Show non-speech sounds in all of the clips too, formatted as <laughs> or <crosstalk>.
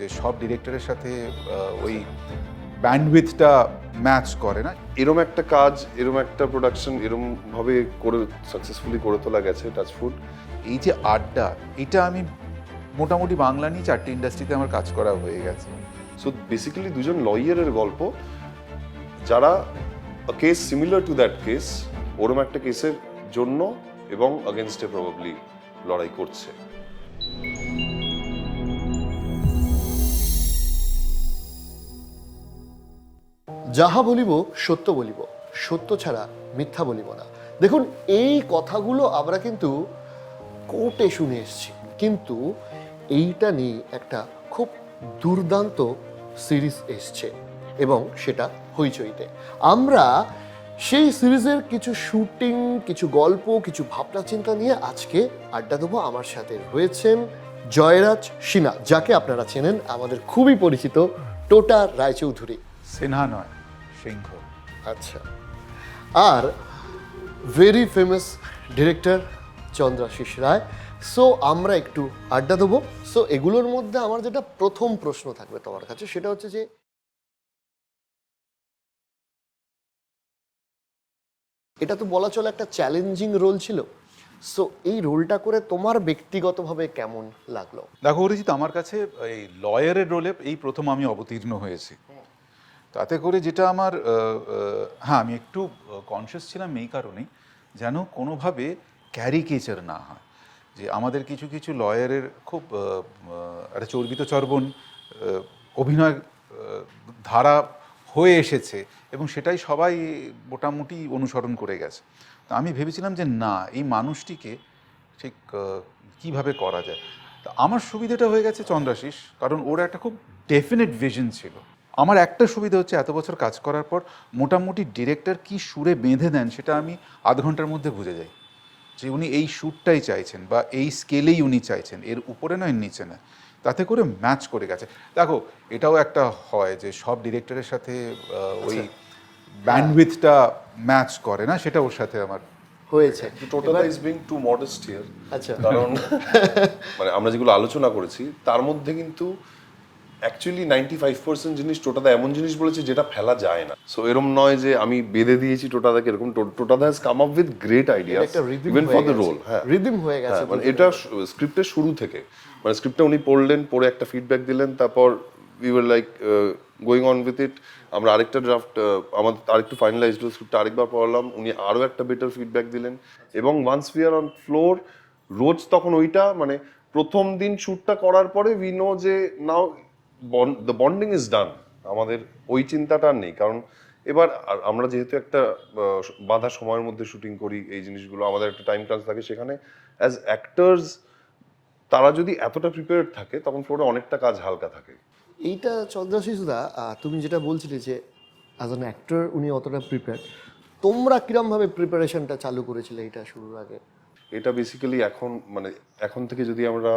যে সব ডিরেক্টরের সাথে ওই ব্যান্ডউইথটা ম্যাচ করে না। এরম একটা কাজ এরম একটা প্রোডাকশন এরম ভাবে করে সাকসেসফুলি করে তোলা গেছে টাচফুড এই যে আড্ডা এটা আমি মোটামুটি বাংলা নিয়ে চারটে ইন্ডাস্ট্রিতে আমার কাজ করা হয়ে গেছে। সো বেসিক্যালি দুজন লয়ারের গল্প। যারা case similar to that case ওরম একটা কেসের জন্য এবং আগেনস্টে প্রবাবলি লড়াই করছে। যাহা বলিব, সত্য বলিব। সত্য ছাড়া মিথ্যা বলিব না। দেখুন, এই কথাগুলো আমরা কিন্তু কোর্টে শুনে এসেছি। কিন্তু এইটা নিয়ে একটা খুব দুর্দান্ত সিরিজ এসছে এবং সেটা হইচইতে। আমরা সেই সিরিজের কিছু শুটিং, কিছু গল্প, কিছু ভাবনা চিন্তা নিয়ে আজকে আড্ডা দেবো। আমার সাথে রয়েছেন জয়রাজ সিনহা, যাকে আপনারা চেনেন, আমাদের খুবই পরিচিত, টোটা রায়চৌধুরী। সিনহা নয়। সিংহ। আচ্ছা। আর very famous director Chandrashis Roy. So আমরা একটু আড্ডা দেবো। সো এগুলোর মধ্যে আমার যেটা প্রথম প্রশ্ন থাকবে তোমার কাছে সেটা হচ্ছে যে এটা তো বলা চলে একটা চ্যালেঞ্জিং রোল ছিল। সো এই রোলটা করে তোমার ব্যক্তিগতভাবে কেমন লাগল? দেখো অরিজিৎ আমার কাছে এই লয়ারের রোলে এই প্রথম আমি অবতীর্ণ হয়েছি। তাতে করে যেটা আমার হ্যাঁ আমি একটু কনসিয়াস ছিলাম এই কারণেই যেন কোনোভাবে ক্যারিকেচার না হয়। যে আমাদের কিছু কিছু লয়ারের খুব একটা চর্বিত চর্বণ অভিনয় ধারা হয়ে এসেছে এবং সেটাই সবাই মোটামুটি অনুসরণ করে গেছে। তো আমি ভেবেছিলাম যে না, এই মানুষটিকে ঠিক কীভাবে করা যায়? তা আমার সুবিধাটা হয়ে গেছে চন্দ্রাশিস, কারণ ওর একটা খুব ডেফিনেট ভিশন ছিল। আমার একটা সুবিধা হচ্ছে এত বছর কাজ করার পর মোটামুটি ডিরেক্টর কি সুরে বেঁধে দেন সেটা আমি আধ ঘণ্টার মধ্যে বুঝে যাই। যে উনি এই সুরটাই চাইছেন বা এই স্কেলেই উনি চাইছেন এর উপরে নয় নিচে নয়। তাতে করে ম্যাচ করে গেছে। দেখো এটাও একটা হয় যে সব ডিরেক্টরের সাথে ওই ব্যান্ডউইথটা ম্যাচ করে না সেটা ওর সাথে আমার হয়েছে। Total is being too modest here আচ্ছা। কারণ মানে আমরা যেগুলো আলোচনা করেছি তার মধ্যে কিন্তু অ্যাকচুয়ালি নাইনটি ফাইভ পার্সেন্ট জিনিস টোটাদা এমন জিনিস বলেছে যেটা ফেলা যায় না। সো এরম নয় যে আমি বেঁধে দিয়েছি টোটাদাকে এরকম। টোটাদা has come up with great idea even for the role হ্যাঁ Rhythm হয়ে গেছে হ্যাঁ, মানে এটা স্ক্রিপ্টের শুরু থেকে। মানে স্ক্রিপ্টটা উনি পড়লেন পড়ে একটা ফিডব্যাক দিলেন তারপর we were like going on with it আমরা আরেকটা ড্রাফট আমাদের আরেকটু ফাইনালাইজ হলো স্ক্রিপ্টটা আরেকবার পড়লাম। উনি আরও একটা বেটার ফিডব্যাক দিলেন। এবং once we are on floor রোজ তখন ওইটা মানে প্রথম দিন শ্যুটটা করার পরে উই নো যে now the bonding is done আমাদের ওই চিন্তাটা আর নেই। কারণ এবার আমরা যেহেতু একটা বাঁধা সময়ের মধ্যে শুটিং করি এই জিনিসগুলো আমাদের একটা টাইম ক্লাস থাকে সেখানে অ্যাজ অ্যাক্টার্স তারা যদি এতটা প্রিপেয়ার্ড থাকে তখন ফ্লোরে অনেকটা কাজ হালকা থাকে। এইটা চন্দ্রাশিসদা তুমি যেটা বলছিলে যে অ্যাজ অ্যান অ্যাক্টর উনি অতটা প্রিপেয়ার তোমরা কিরমভাবে প্রিপারেশনটা চালু করেছিলে এটা শুরুর আগে? এটা বেসিক্যালি এখন মানে এখন থেকে যদি আমরা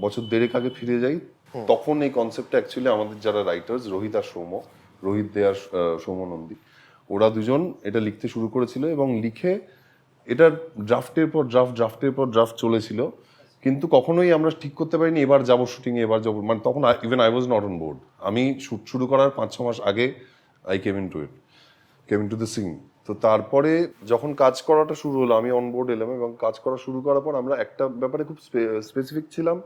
বছর দেড়েক আগে ফিরে যাই তখন এই কনসেপ্টটা অ্যাকচুয়ালি আমাদের যারা রাইটার্স রোহিত আর সৌম রোহিত দে আর সৌম নন্দী, ওরা দুজন এটা লিখতে শুরু করেছিল এবং লিখে এটার ড্রাফটের পর ড্রাফট ড্রাফটের পর ড্রাফট চলেছিল। কিন্তু কখনোই আমরা ঠিক করতে পারিনি, এবার যাব শুটিংয়ে এবার যাব মানে তখন even I was not on board আমি শুট শুরু করার পাঁচ, ছ মাস আগে I came into it came into the Singh তো তারপরে যখন কাজ করাটা শুরু হলো, আমি অনবোর্ড এলাম এবং কাজ করা শুরু করার পর আমরা একটা ব্যাপারে খুব স্পেসিফিক ছিলাম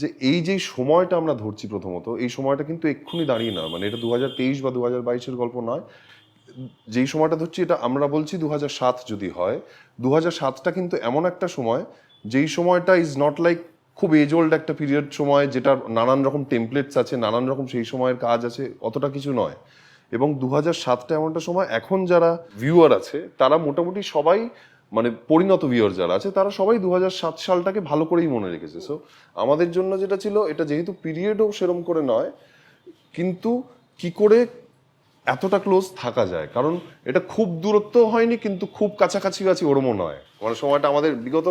যে এই যে সময়টা আমরা ধরছি প্রথমত, এই সময়টা কিন্তু এক্ষুনি দাঁড়িয়ে না। মানে এটা দু তেইশ বা দু হাজার বাইশের গল্প নয়। যেই সময়টা ধরছি এটা আমরা বলছি দু সাত যদি হয় দু হাজার সাতটা কিন্তু এমন একটা সময়, যেই সময়টা ইজ নট লাইক খুব এজ ওল্ড একটা পিরিয়ড সময় যেটা নানান রকম টেমপ্লেটস আছে, নানান রকম সেই সময়ের কাজ আছে, অতটা কিছু নয়। এবং দু হাজার সাতটা এমন একটা সময়, এখন যারা ভিউয়ার আছে, তারা মোটামুটি সবাই মানে পরিণত ভিউয়ার যারা আছে, তারা সবাই দু সাত সালটাকে ভালো করেই মনে রেখেছে। সো আমাদের জন্য যেটা ছিল, এটা যেহেতু পিরিয়ডও সেরম করে নয়, কিন্তু কি করে এতটা ক্লোজ থাকা যায়? কারণ এটা খুব দূরত্ব হয়নি, কিন্তু খুব কাছাকাছি আছে ওরমও নয়। মানে সময়টা আমাদের বিগত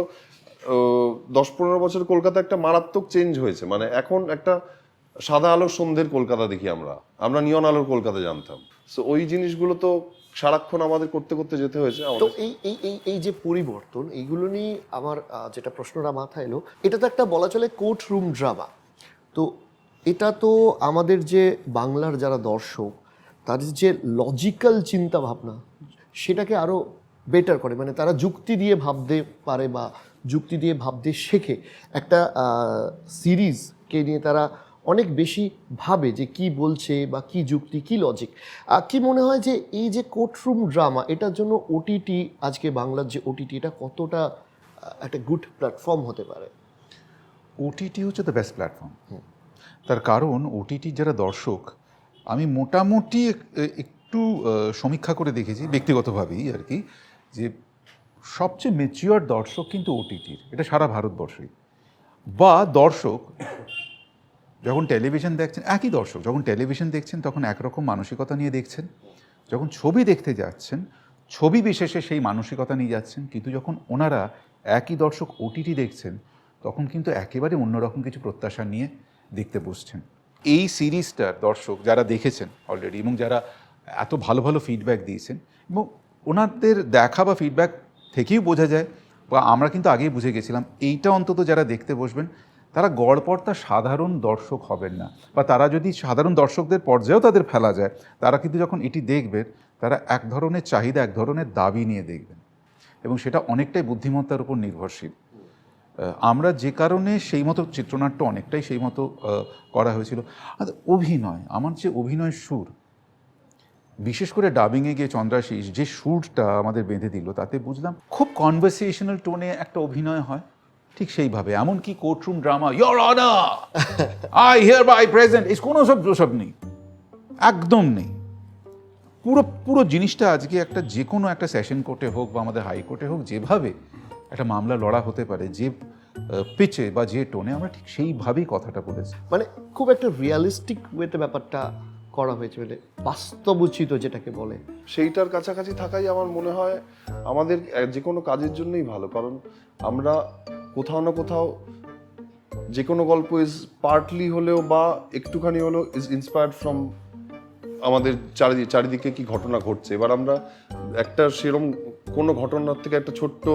দশ পনেরো বছর কলকাতা একটা মারাত্মক চেঞ্জ হয়েছে। মানে এখন একটা সাদা আলোর সন্ধ্যের কলকাতা দেখি আমরা। আমরা নিয়ন আলোর কলকাতা জানতাম। সো ওই জিনিসগুলো তো সারাক্ষণ আমাদের করতে করতে যেতে হয়েছে তো এই এই এই এই যে পরিবর্তন, এইগুলো নিয়ে আমার যেটা প্রশ্নটা মাথায় এলো, এটা তো একটা বলা চলে কোর্ট রুম ড্রামা তো এটা তো আমাদের যে বাংলার যারা দর্শক, তাদের যে লজিক্যাল চিন্তা ভাবনা সেটাকে আরও বেটার করে। মানে তারা যুক্তি দিয়ে ভাবতে পারে বা যুক্তি দিয়ে ভাবতে শেখে। একটা সিরিজকে নিয়ে তারা অনেক বেশি ভাবে যে কি বলছে বা কি যুক্তি কি লজিক কি মনে হয় যে এই যে কোর্টরুম ড্রামা এটার জন্য ওটিটি আজকে বাংলার যে ওটিটি এটা কতটা একটা গুড প্ল্যাটফর্ম হতে পারে? ওটিটি হচ্ছে দ্য বেস্ট প্ল্যাটফর্ম তার কারণ ওটিটি যারা দর্শক আমি মোটামুটি একটু সমীক্ষা করে দেখেছি ব্যক্তিগতভাবেই আর কি যে সবচেয়ে মেচিওর দর্শক কিন্তু ওটিটির এটা সারা ভারতবর্ষেই। বা দর্শক যখন টেলিভিশন দেখছেন, একই দর্শক, যখন টেলিভিশন দেখছেন, তখন একরকম মানসিকতা নিয়ে দেখছেন। যখন ছবি দেখতে যাচ্ছেন, ছবি বিশেষে সেই মানসিকতা নিয়ে যাচ্ছেন, কিন্তু যখন ওনারা একই দর্শক ওটিটি দেখছেন, তখন কিন্তু একেবারে অন্যরকম কিছু প্রত্যাশা নিয়ে দেখতে বসছেন। এই সিরিজটার দর্শক যারা দেখেছেন অলরেডি এবং যারা এত ভালো ভালো ফিডব্যাক দিয়েছেন, এবং ওনাদের দেখা বা ফিডব্যাক থেকেই বোঝা যায়, বা আমরা কিন্তু আগেই বুঝে গেছিলাম, এইটা অন্তত যারা দেখতে বসবেন তারা গড়পড়তা সাধারণ দর্শক হবেন না। বা তারা যদি সাধারণ দর্শকদের পর্যায়েও তাদের ফেলা যায়, তারা কিন্তু যখন এটি দেখবেন, তারা এক ধরনের চাহিদা, এক ধরনের দাবি নিয়ে দেখবেন। এবং সেটা অনেকটাই বুদ্ধিমত্তার উপর নির্ভরশীল। আমরা যে কারণে সেই মতো চিত্রনাট্য অনেকটাই সেই মতো করা হয়েছিল। আর অভিনয়, আমার যে অভিনয় সুর, বিশেষ করে ডাবিংয়ে গিয়ে চন্দ্রাশিস, যে সুরটা আমাদের বেঁধে দিল, তাতে বুঝলাম খুব কনভারসেশনাল টোনে একটা অভিনয় হয়। ঠিক সেইভাবে, এমনকি courtroom drama your honour I hereby present এই কোনো সব সব নেই। একদম নেই। পুরো পুরো জিনিসটা আজকে একটা যে কোনো একটা সেশন কোর্টে হোক বা আমাদের হাইকোর্টে হোক, যেভাবে একটা মামলা লড়া হতে পারে, যে পিচে বা যে টোনে আমরা ঠিক সেইভাবেই কথাটা বলেছি। মানে খুব একটা রিয়ালিস্টিক ওয়েতে ব্যাপারটা করা হয়েছে মানে বাস্তবোচিত যেটাকে বলে। সেইটার কাছাকাছি থাকাই আমার মনে হয় আমাদের যে কোনো কাজের জন্যই ভালো। কারণ আমরা কোথাও না কোথাও যে কোনো গল্প ইজ পার্টলি হলেও বা একটুখানি হলেও ইজ ইন্সপায়ার্ড ফ্রম আমাদের চারিদিকে চারিদিকে কি ঘটনা ঘটছে। এবার আমরা একটা সেরম কোনো ঘটনার থেকে একটা ছোট্ট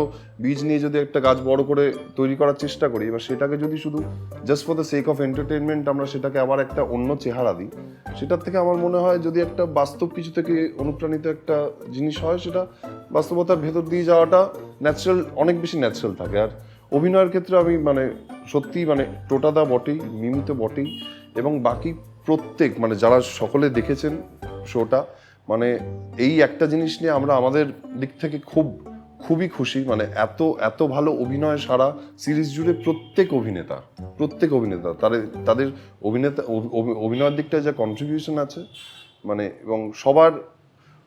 বীজ নিয়ে যদি একটা গাছ বড় করে তৈরি করার চেষ্টা করি, এবার সেটাকে যদি শুধু just for the sake of entertainment আমরা সেটাকে আবার একটা অন্য চেহারা দিই, সেটার থেকে আমার মনে হয় যদি একটা বাস্তব কিছু থেকে অনুপ্রাণিত একটা জিনিস হয়, সেটা বাস্তবতার ভেতর দিয়ে যাওয়াটা ন্যাচারাল অনেক বেশি ন্যাচারাল থাকে। আর অভিনয়ের ক্ষেত্রে আমি মানে সত্যি মানে টোটাদা বটেই মিমিত বটেই, এবং বাকি প্রত্যেক মানে যারা সকলে দেখেছেন শোটা মানে এই একটা জিনিস নিয়ে আমরা আমাদের দিক থেকে খুব, খুবই খুশি। মানে এত এত ভালো অভিনয় সারা সিরিজ জুড়ে প্রত্যেক অভিনেতা প্রত্যেক অভিনেতা তাদের তাদের অভিনেতা, অভি- অভি- অভিনয়ের দিকটায় যা কন্ট্রিবিউশন আছে মানে এবং সবার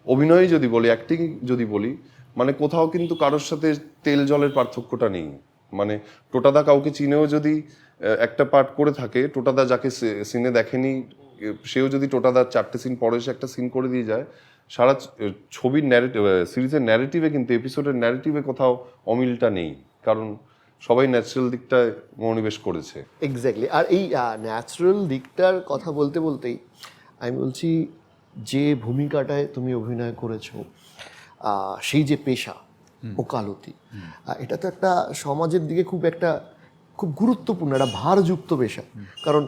অভিনয় যদি বলি অ্যাক্টিং যদি বলি মানে কোথাও কিন্তু কারোর সাথে তেল জলের পার্থক্যটা নেই। মানে টোটাদা কাউকে চিনেও যদি একটা পার্ট করে থাকে, টোটাদা যাকে সিনে দেখেনি সেও যদি টোটাদার চারটে সিন পরে এসে একটা সিন করে দিয়ে যায় সারা ছবির ন্যারেটিভ সিরিজের ন্যারেটিভে কিন্তু এপিসোডের ন্যারেটিভে কোথাও অমিলটা নেই। কারণ সবাই ন্যাচারাল দিকটায় মনোনিবেশ করেছে। এক্স্যাক্টলি আর এই ন্যাচারাল দিকটার কথা বলতে বলতেই আমি বলছি যে ভূমিকাটায় তুমি অভিনয় করেছ সেই যে পেশা ওকালতি এটা তো একটা সমাজের দিকে খুব একটা খুব গুরুত্বপূর্ণ একটা ভারযুক্ত পেশা। কারণ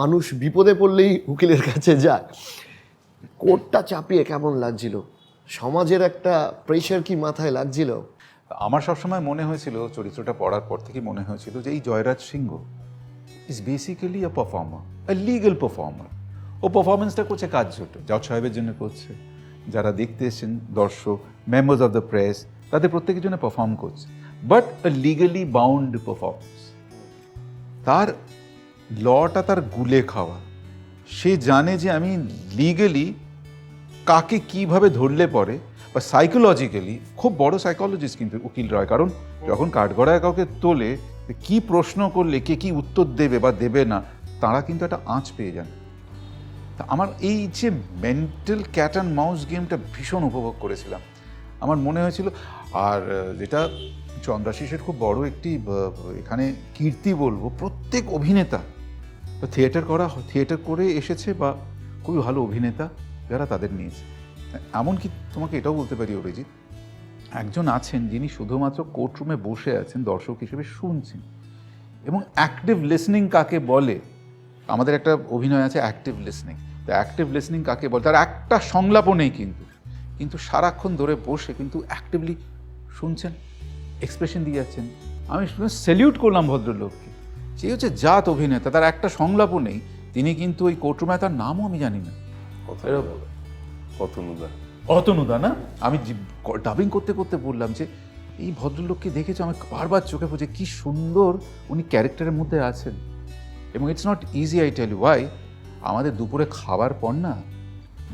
মানুষ বিপদে পড়লেই উকিলের কাছে যায়। কোর্টটা চাপিয়ে কেমন লাগছিল? সমাজের একটা প্রেশার কি মাথায় লাগছিল? আমার সবসময় মনে হয়েছিল, চরিত্রটা পড়ার পর থেকে মনে হয়েছিল যে এই Jayraj Singh is basically a performer a legal performer ও পারফরমেন্সটা করছে কাজ ছোট, জজ সাহেবের জন্য করছে। যারা দেখতে এসেছেন, দর্শক মেম্বার্স অফ দ্য প্রেস তাদের প্রত্যেকের জন্য পারফর্ম করছে। But a legally bound performance তার লটা তার গুলে খাওয়া। সে জানে যে আমি লিগালি কাকে কীভাবে ধরলে পরে, বা সাইকোলজিক্যালি খুব বড় সাইকোলজিস্ট কিন্তু উকিল রয়, কারণ যখন কাঠগড়ায় কাউকে তোলে কি প্রশ্ন করলে, কে কি উত্তর দেবে বা দেবে না, তারা কিন্তু একটা আঁচ পেয়ে যান। তা আমার এই যে মেন্টাল ক্যাট অ্যান্ড মাউস গেমটা ভীষণ উপভোগ করেছিলাম। আমার মনে হয়েছিল, আর, যেটা চন্দ্রাশিসের খুব বড় একটি এখানে কীর্তি বলব, প্রত্যেক অভিনেতা থিয়েটার করা থিয়েটার করে এসেছে বা খুবই ভালো অভিনেতা যারা তাদের নিয়েছে। এমনকি তোমাকে এটাও বলতে পারি অরিজিৎ একজন আছেন যিনি শুধুমাত্র কোর্টরুমে বসে আছেন, দর্শক হিসেবে শুনছেন। এবং অ্যাক্টিভ লিসনিং কাকে বলে? আমাদের একটা অভিনয় আছে অ্যাক্টিভ লিসনিং তো অ্যাক্টিভ লিসনিং কাকে বলে? তার একটা সংলাপও নেই কিন্তু। কিন্তু সারাক্ষণ ধরে বসে কিন্তু অ্যাক্টিভলি শুনছেন। এক্সপ্রেশন দিয়ে যাচ্ছেন। আমি সেলিউট করলাম ভদ্রলোককে। সে হচ্ছে জাত অভিনেতা তার একটা সংলাপও নেই। তিনি কিন্তু ওই কোর্টরুমে তার নামও আমি জানি না। অতনুদা। অতনুদা না? আমি ডাবিং করতে করতে বললাম যে এই ভদ্রলোককে দেখেছ? আমি বারবার চোখে পড়ছে। কি সুন্দর উনি ক্যারেক্টারের মধ্যে আছেন। এবং it's not easy I tell why আমাদের দুপুরে খাবার পর না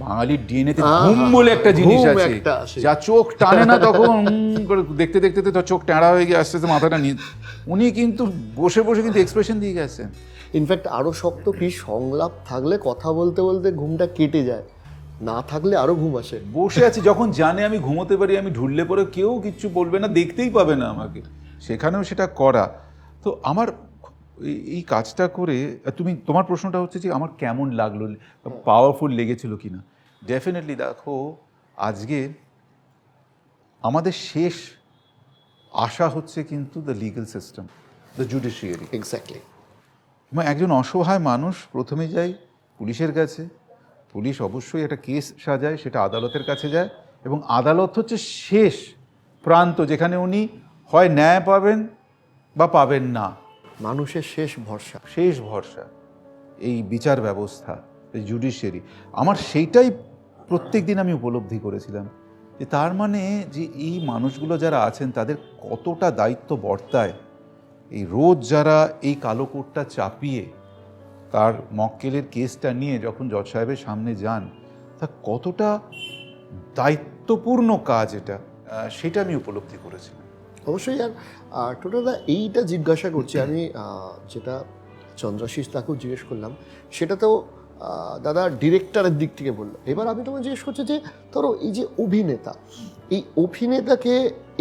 বাঙালির ডিএনএতে ঘুম বলে একটা জিনিস আছে। যা চোখ টানে না তখন দেখতে দেখতে তো চোখ টাড়া হয়ে গিয়ে আস্তে আস্তে মাথাটা নিয়ে উনি কিন্তু বসে বসে কিন্তু এক্সপ্রেশন দিয়ে গেছেন। ইনফ্যাক্ট আরও শক্ত কি সংলাপ থাকলে কথা বলতে বলতে ঘুমটা কেটে যায়। না থাকলে আরও ঘুম আসে। বসে আছি যখন জানে আমি ঘুমোতে পারি আমি ঢুললে পরে কেউ কিচ্ছু বলবে না দেখতেই পাবে না আমাকে। সেখানেও সেটা করা। তো আমার এই- কাজটা করে তুমি তোমার প্রশ্নটা হচ্ছে যে আমার কেমন লাগল পাওয়ারফুল লেগেছিল কি না ডেফিনেটলি দেখো আজকে আমাদের শেষ আশা হচ্ছে কিন্তু the legal system the judiciary exactly একজন অসহায় মানুষ প্রথমে যায় পুলিশের কাছে পুলিশ অবশ্যই একটা কেস সাজায় সেটা আদালতের কাছে যায় এবং আদালত হচ্ছে শেষ প্রান্ত যেখানে উনি হয় ন্যায় পাবেন বা পাবেন না। মানুষের শেষ ভরসা। শেষ ভরসা, এই বিচার ব্যবস্থা, এই জুডিশিয়ারি আমার সেইটাই প্রত্যেক দিন আমি উপলব্ধি করেছিলাম যে তার মানে যে এই মানুষগুলো যারা আছেন, তাদের কতটা দায়িত্ব বর্তায়। এই রোজ যারা এই কালো কোটটা চাপিয়ে তার মক্কেলের কেসটা নিয়ে যখন জজ সাহেবের সামনে যান, তা কতটা দায়িত্বপূর্ণ কাজ এটা সেটা আমি উপলব্ধি করেছিলাম। অবশ্যই, আর টোটাদা এইটা জিজ্ঞাসা করছি আমি যেটা চন্দ্রাশিস তাকেও জিজ্ঞেস করলাম সেটা তো দাদা ডিরেক্টরের দিক থেকে বলল। এবার আমি তোমায় জিজ্ঞেস করছি যে, ধরো এই যে অভিনেতা, এই অভিনেতাকে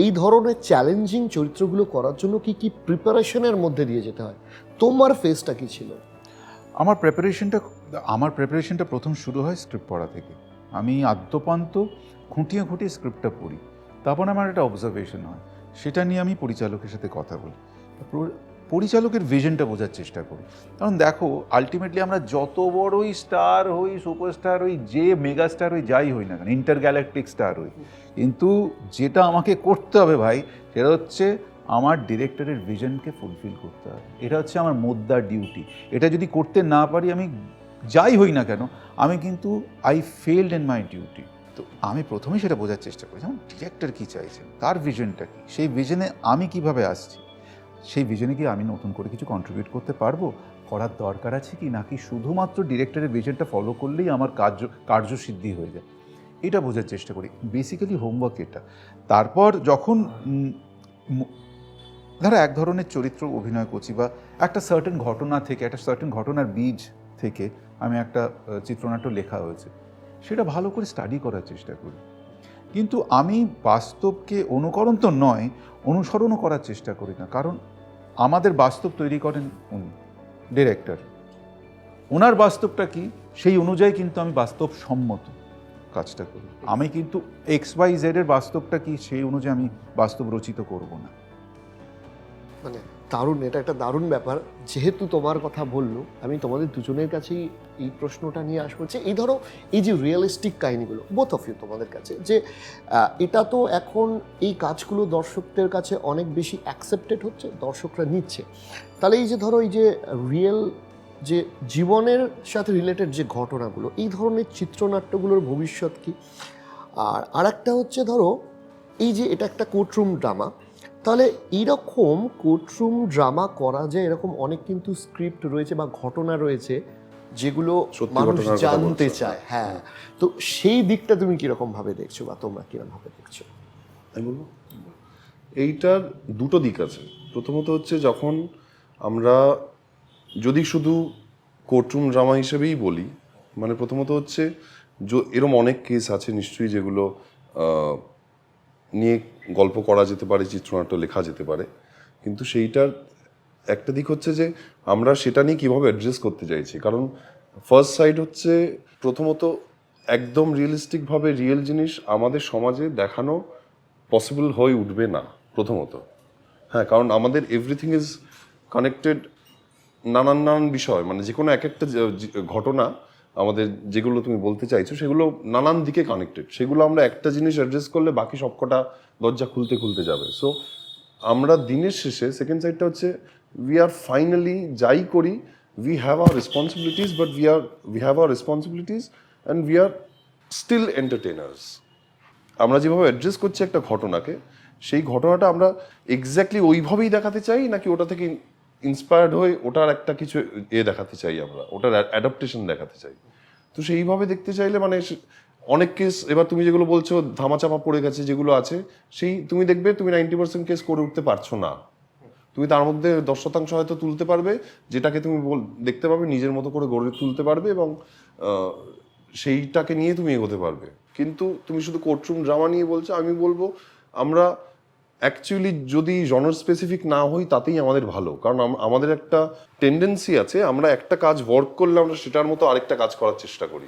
এই ধরনের চ্যালেঞ্জিং চরিত্রগুলো করার জন্য কি কি প্রিপারেশনের মধ্যে দিয়ে যেতে হয়? তোমার ফেসটা কি ছিল? আমার প্রেপারেশনটা আমার প্রেপারেশনটা প্রথম শুরু হয় স্ক্রিপ্ট পড়া থেকে। আমি আদ্যপান্ত খুঁটিয়ে খুঁটিয়ে স্ক্রিপ্টটা পড়ি। তারপর আমার একটা অবজারভেশন হয়। সেটা নিয়ে আমি পরিচালকের সাথে কথা বলি। পরিচালকের ভিশনটা বোঝার চেষ্টা করি। কারণ দেখো আলটিমেটলি আমরা যত বড়ই স্টার হই সুপারস্টার হই, যে মেগা স্টার হই, যাই হই না কেন ইন্টার গ্যালাকটিক স্টার হই। কিন্তু যেটা আমাকে করতে হবে ভাই, সেটা হচ্ছে আমার ডিরেক্টরের ভিশনকে ফুলফিল করতে হবে। এটা হচ্ছে আমার মোদ্দার ডিউটি এটা যদি করতে না পারি, আমি যাই হই না কেন, আমি কিন্তু I failed in my duty তো আমি প্রথমেই সেটা বোঝার চেষ্টা করি, যেমন ডিরেক্টর কী চাইছেন তার ভিশনটা কী? সেই ভিশনে আমি কীভাবে আসছি? সেই ভিশনে কি আমি নতুন করে কিছু কন্ট্রিবিউট করতে পারব? করার দরকার আছে কি? নাকি শুধুমাত্র ডিরেক্টরের ভিশনটা ফলো করলেই আমার কার্য কার্যসিদ্ধি হয়ে যায়? এটা বোঝার চেষ্টা করি। বেসিক্যালি হোমওয়ার্ক এটা। তারপর যখন ধরো এক ধরনের চরিত্র অভিনয় করছি বা একটা সার্টেন ঘটনা থেকে, একটা সার্টেন ঘটনার বীজ থেকে আমি একটা চিত্রনাট্য লেখা হয়েছে। সেটা ভালো করে স্টাডি করার চেষ্টা করি। কিন্তু আমি বাস্তবকে অনুকরণ তো নয়, অনুসরণও করার চেষ্টা করি না। কারণ আমাদের বাস্তব তৈরি করেন উনি ডিরেক্টর ওনার বাস্তবটা কি? সেই অনুযায়ী কিন্তু আমি বাস্তব সম্মত কাজটা করি। আমি কিন্তু এক্স ওয়াই জেডের বাস্তবটা কি? সেই অনুযায়ী আমি বাস্তব রচিত করব না। মানে দারুণ, এটা একটা দারুণ ব্যাপার। যেহেতু তোমার কথা বলল, আমি তোমাদের দুজনের কাছেই এই প্রশ্নটা নিয়ে আসব যে, এই ধরো, এই যে রিয়েলিস্টিক কাহিনীগুলো বোথ অফ ইউ তোমাদের কাছে, যে এটা তো এখন এই কাজগুলো দর্শকদের কাছে অনেক বেশি অ্যাকসেপ্টেড হচ্ছে, দর্শকরা নিচ্ছে। তাহলে এই যে ধরো, এই যে রিয়েল যে জীবনের সাথে রিলেটেড যে ঘটনাগুলো, এই ধরনের চিত্রনাট্যগুলোর ভবিষ্যৎ কি? আর আরেকটা হচ্ছে ধরো, এই যে এটা একটা কোর্টরুম ড্রামা তাহলে এইরকম কোর্টরুম ড্রামা করা যায় এরকম অনেক কিন্তু স্ক্রিপ্ট রয়েছে বা ঘটনা রয়েছে যেগুলো সত্যি মানুষ জানতে চায় হ্যাঁ। তো সেই দিকটা তুমি কীরকম ভাবে দেখছ বা তোমরা কীরকম ভাবে দেখছ? আমি বলব? এইটার দুটো দিক আছে। প্রথমত হচ্ছে যখন আমরা যদি শুধু কোর্টরুম ড্রামা হিসেবেই বলি মানে প্রথমত হচ্ছে এরম অনেক কেস আছে নিশ্চয়ই যেগুলো নিয়ে গল্প করা যেতে পারে চিত্রনাট্য লেখা যেতে পারে। কিন্তু সেইটার একটা দিক হচ্ছে যে আমরা সেটা নিয়ে কীভাবে অ্যাড্রেস করতে চাইছি। কারণ ফার্স্ট সাইড হচ্ছে প্রথমত একদম রিয়েলিস্টিকভাবে রিয়েল জিনিস আমাদের সমাজে দেখানো পসিবল হয়ে উঠবে না প্রথমত। হ্যাঁ কারণ আমাদের এভরিথিং ইজ কানেক্টেড নানান নানান বিষয়। মানে যে কোনো এক একটা ঘটনা আমাদের যেগুলো তুমি বলতে চাইছো সেগুলো নানান দিকে কানেক্টেড সেগুলো আমরা একটা জিনিস অ্যাড্রেস করলে বাকি সবকটা দরজা খুলতে খুলতে যাবে। সো আমরা দিনের শেষে সেকেন্ড সাইডটা হচ্ছে উই আর ফাইনালি যাই করি we have our responsibilities but we are we have our responsibilities and we are still entertainers আমরা যেভাবে অ্যাড্রেস করছি একটা ঘটনাকে, সেই ঘটনাটা আমরা এক্স্যাক্টলি ওইভাবেই দেখাতে চাই নাকি ওটা থেকে ইন্সপায়ার্ড হয়ে ওটার একটা কিছু এ দেখাতে চাই আমরা, ওটার অ্যাডাপ্টেশন দেখাতে চাই। তো সেইভাবে দেখতে চাইলে মানে অনেক কেস এবার তুমি যেগুলো বলছো, ধামাচাপা পড়ে গেছে যেগুলো আছে, সেই, তুমি দেখবে তুমি নাইনটি পার্সেন্ট কেস করে উঠতে পারছ না। তুমি তার মধ্যে দশ শতাংশ হয়তো তুলতে পারবে, যেটাকে তুমি দেখতে পাবে, নিজের মতো করে গড়ে তুলতে পারবে এবং সেইটাকে নিয়ে তুমি এগোতে পারবে। কিন্তু তুমি শুধু কোর্টরুম ড্রামা নিয়ে বলছো, আমি বলব আমরা অ্যাকচুয়ালি যদি জনর স্পেসিফিক না হই, তাতেই আমাদের ভালো। কারণ আমাদের একটা টেন্ডেন্সি আছে, আমরা একটা কাজ ওয়ার্ক করলে আমরা সেটার মতো আরেকটা কাজ করার চেষ্টা করি।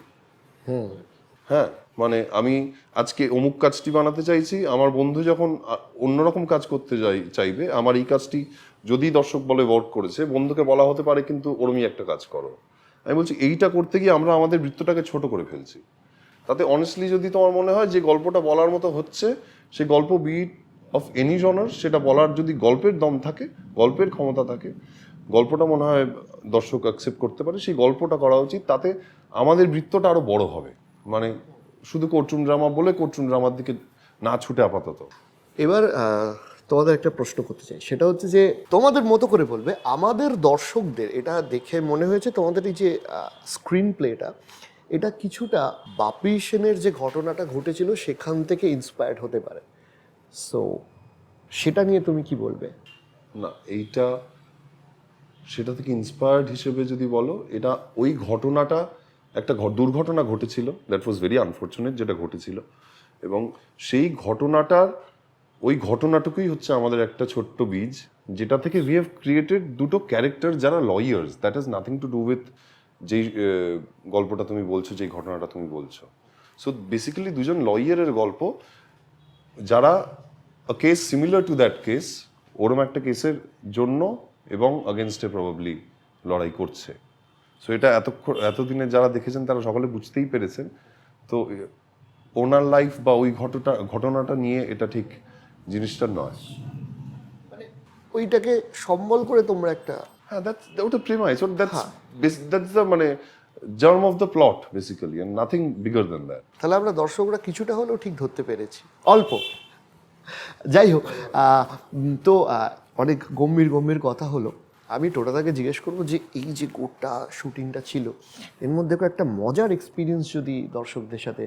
হ্যাঁ মানে আমি আজকে অমুক কাজটি বানাতে চাইছি, আমার বন্ধু যখন অন্যরকম কাজ করতে যাই, চাইবে, আমার এই কাজটি যদি দর্শক বলে ওয়ার্ক করেছে, বন্ধুকে বলা হতে পারে কিন্তু ওরমই একটা কাজ করো। আমি বলছি, এইটা করতে গিয়ে আমরা আমাদের বৃত্তটাকে ছোট করে ফেলছি। তাতে অনেস্টলি যদি তোমার মনে হয় যে গল্পটা বলার মতো হচ্ছে সেই গল্প বিট অফ এনি জনার সেটা বলার যদি গল্পের দম থাকে, গল্পের ক্ষমতা থাকে, গল্পটা মনে হয় দর্শক অ্যাকসেপ্ট করতে পারে, সেই গল্পটা করা উচিত, তাতে আমাদের বৃত্তটা আরও বড় হবে। মানে শুধু কোর্টরুম ড্রামা বলে কোর্টরুম ড্রামার দিকে না ছুটে আপাতত। এবার তোমাদের একটা প্রশ্ন করতে চাই। সেটা হচ্ছে যে তোমাদের মতো করে বলবে আমাদের দর্শকদের এটা দেখে মনে হয়েছে তোমাদের এই যে স্ক্রিন প্লেটা এটা কিছুটা বাপি সেনের যে ঘটনাটা ঘটেছিল সেখান থেকে ইন্সপায়ার্ড হতে পারে। সো সেটা নিয়ে তুমি কি বলবে? না এইটা সেটা থেকে ইন্সপায়ার্ড হিসেবে যদি বলো এটা ওই ঘটনাটা একটা দুর্ঘটনা ঘটেছিল দ্যাট ওয়াজ ভেরি আনফর্চুনেট যেটা ঘটেছিল, এবং সেই ঘটনাটার, ওই ঘটনাটুকুই হচ্ছে আমাদের একটা ছোট্ট বীজ, যেটা থেকে উই হ্যাভ ক্রিয়েটেড দুটো ক্যারেক্টার যারা lawyers that is nothing to do with যেই গল্পটা তুমি বলছো, যেই ঘটনাটা তুমি বলছো। সো বেসিক্যালি দুজন লয়ারের গল্প, যারা case similar to that case ওরম একটা কেসের জন্য এবং আগেনস্টে প্রবাবলি লড়াই করছে। সো এটা এতক্ষণ এতদিনে যারা দেখেছেন তারা সকলে বুঝতেই পেরেছেন। তো ওনার লাইফ বা ওই ঘটনা ঘটনাটা নিয়ে এটা ঠিক জিনিসটা নয়। ওইটাকে সম্বল করে তোমরা একটা হ্যাঁ দ্যাটস ওটা প্রেমাইস ওটা দ্যাটস দ্যাটস দ্য মানে germ of the plot basically and nothing bigger than that তাহলে আমরা দর্শকরা কিছুটা হলেও ঠিক ধরতে পেরেছি। অল্প। যাই হোক তো অনেক গম্ভীর গম্ভীর কথা হলো। আমি টোটাদাকে জিজ্ঞেস করব যে এই যে গোটা শুটিংটা ছিল এর মধ্যে একটা মজার এক্সপিরিয়েন্স যদি দর্শকদের সাথে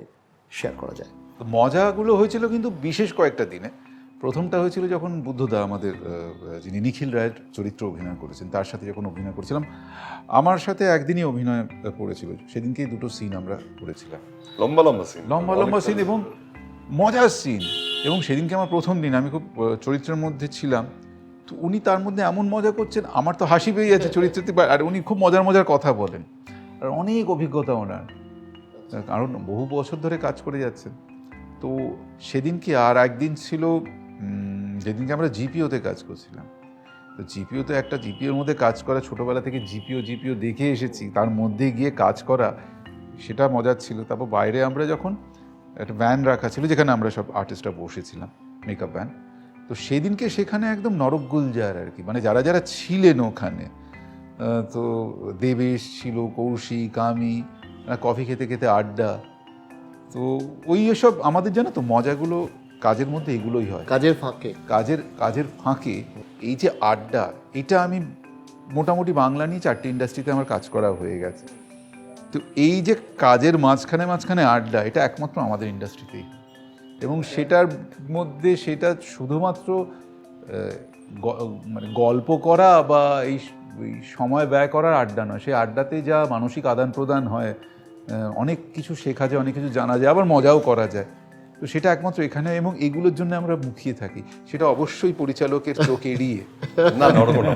শেয়ার করা যায়। তো মজাগুলো হয়েছিল কিন্তু বিশেষ কয়েকটা দিনে। প্রথমটা হয়েছিল যখন বুদ্ধদা আমাদের যিনি নিখিল রায়ের চরিত্র অভিনয় করেছেন তার সাথে যখন অভিনয় করেছিলাম আমার সাথে একদিনই অভিনয় করেছিল সেদিনকেই দুটো সিন আমরা করেছিলাম লম্বা লম্বা সিন লম্বা লম্বা সিন এবং মজার সিন এবং সেদিনকে আমার প্রথম দিন আমি খুব চরিত্রের মধ্যে ছিলাম। তো উনি তার মধ্যে এমন মজা করছেন, আমার তো হাসি পেয়ে যাচ্ছে চরিত্রতে, বা- আর উনি খুব মজার মজার কথা বলেন। আর অনেক অভিজ্ঞতা ওনার। কারণ বহু বছর ধরে কাজ করে যাচ্ছেন। তো সেদিনকে আর একদিন ছিল যেদিনকে আমরা জিপিওতে কাজ করছিলাম। তো জিপিওতে একটা জিপিওর মধ্যে কাজ করা, ছোটোবেলা থেকে জিপিও জিপিও দেখে এসেছি, তার মধ্যে গিয়ে কাজ করা, সেটা মজার ছিল। তারপর বাইরে আমরা যখন একটা ভ্যান রাখা ছিল, যেখানে আমরা সব আর্টিস্টরা বসেছিলাম মেকআপ ভ্যান তো সেদিনকে সেখানে একদম নরক গুলজার আর কি। মানে যারা যারা ছিলেন ওখানে তো দেবেশ ছিল কৌশিক আমি কফি খেতে খেতে আড্ডা। তো ওই এসব আমাদের জানো তো মজাগুলো কাজের মধ্যে এগুলোই হয়। কাজের ফাঁকে। কাজের কাজের ফাঁকে এই যে আড্ডা এটা আমি মোটামুটি বাংলা নিয়ে চারটে ইন্ডাস্ট্রিতে আমার কাজ করা হয়ে গেছে। তো এই যে কাজের মাঝখানে মাঝখানে আড্ডা এটা একমাত্র আমাদের ইন্ডাস্ট্রিতেই এবং সেটার মধ্যে সেটা শুধুমাত্র মানে গল্প করা বা এই সময় ব্যয় করার আড্ডা নয়। সেই আড্ডাতে যা মানসিক আদান প্রদান হয় অনেক কিছু শেখা যায় অনেক কিছু জানা যায় আবার মজাও করা যায়। তো সেটা একমাত্র এখানে এবং এগুলোর জন্য আমরা মুখিয়ে থাকি। সেটা অবশ্যই পরিচালকের চোখ এড়িয়ে। <laughs> না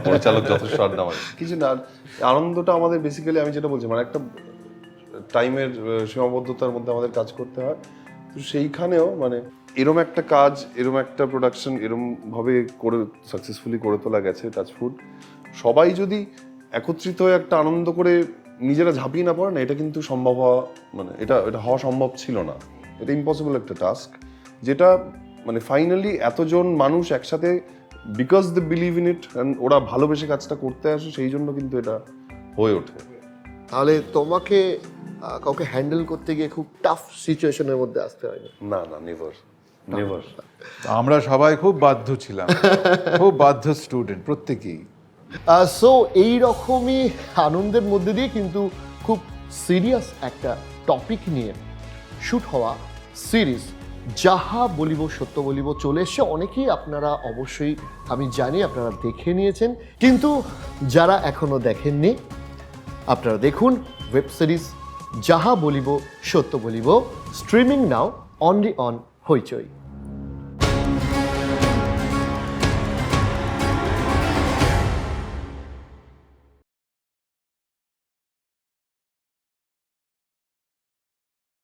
পরিচালক যথেষ্ট আড্ডা মারে। কিছু না আনন্দটা আমাদের বেসিক্যালি আমি যেটা বলছি মানে একটা টাইমের সীমাবদ্ধতার মধ্যে আমাদের কাজ করতে হয়। তো সেইখানেও মানে এরম একটা কাজ, এরম একটা প্রোডাকশন এরম ভাবে করে সাকসেসফুলি করে তোলা গেছে টাচফুড সবাই যদি একত্রিত হয়ে একটা আনন্দ করে নিজেরা ঝাঁপিয়ে না পড়ে না, এটা কিন্তু সম্ভব হওয়া মানে এটা এটা হওয়া সম্ভব ছিল না। এটা ইম্পসিবল একটা টাস্ক যেটা মানে ফাইনালি এতজন মানুষ একসাথে because they believe in it and ওরা ভালোবেসে কাজটা করতে আসে, সেই জন্য কিন্তু এটা হয়ে ওঠে। তাহলে তোমাকে কাউকে হ্যান্ডেল করতে গিয়ে খুব টাফ সিচুয়েশনের মধ্যে আসতে হয়নি। না না নেভার নেভার আমরা সবাই খুব বাধ্য ছিলাম। খুব বাধ্য স্টুডেন্ট প্রত্যেকেই। সো এই রকমই আনন্দের মধ্যে দিয়ে কিন্তু খুব সিরিয়াস একটা টপিক নিয়ে শুট হওয়া সিরিজ যাহা বলিব সত্য বলিব চলে এসছে। অনেকেই আপনারা অবশ্যই আমি জানি আপনারা দেখে নিয়েছেন। কিন্তু যারা এখনও দেখেননি আপনারা দেখুন ওয়েব সিরিজ যাহা বলিব সত্য বলিব। Streaming now only on Hoichoi